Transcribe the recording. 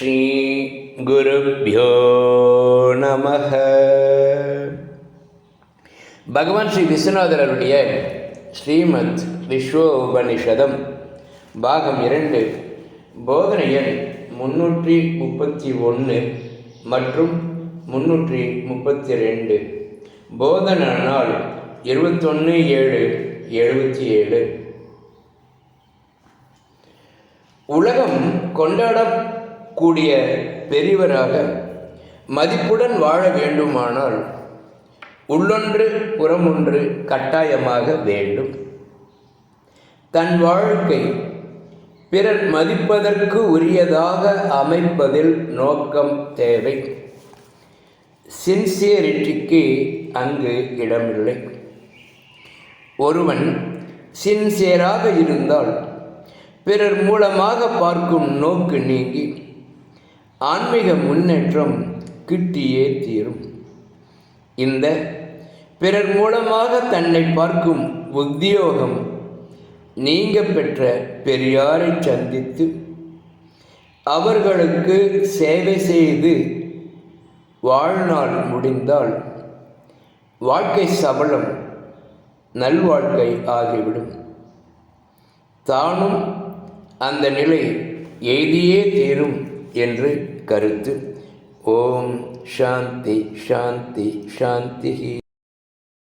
ஸ்ரீ ஸ்ரீகுருப்போ நம பகவான் ஸ்ரீ விஸ்வநாதரருடைய ஸ்ரீமத் விஸ்வோ உபனிஷதம் பாகம் இரண்டு போதனை முன்னூற்றி முப்பத்தி ஒன்று மற்றும் முன்னூற்றி முப்பத்தி ரெண்டு. போதன நாள் இருபத்தொன்று ஏழு எழுபத்தி ஏழு. உலகம் கொண்டாட கூடிய பெரியவராக மதிப்புடன் வாழ வேண்டுமானால் உள்ளொன்று புறமொன்று கட்டாயமாக வேண்டும். தன் வாழ்க்கை பிறர் மதிப்பதற்கு உரியதாக அமைப்பதில் நோக்கம் தேவை. சின்சியரிட்டிக்கு அங்கு இடமில்லை. ஒருவன் சின்சியராக இருந்தால் பிறர் மூலமாக பார்க்கும் நோக்கு நீங்கி ஆன்மீக முன்னேற்றம் கிட்டியே தீரும். இந்த பிறர் மூலமாக தன்னை பார்க்கும் உத்தியோகம் நீங்க பெற்ற பெரியாரை சந்தித்து அவர்களுக்கு சேவை செய்து வாழ்நாள் முடிந்தால் வாழ்க்கை சபலம் நல்வாழ்க்கை ஆகிவிடும். தானும் அந்த நிலை எய்தியே தீரும் என்று கருத்து. ஓம் சாந்தி சாந்தி சாந்தி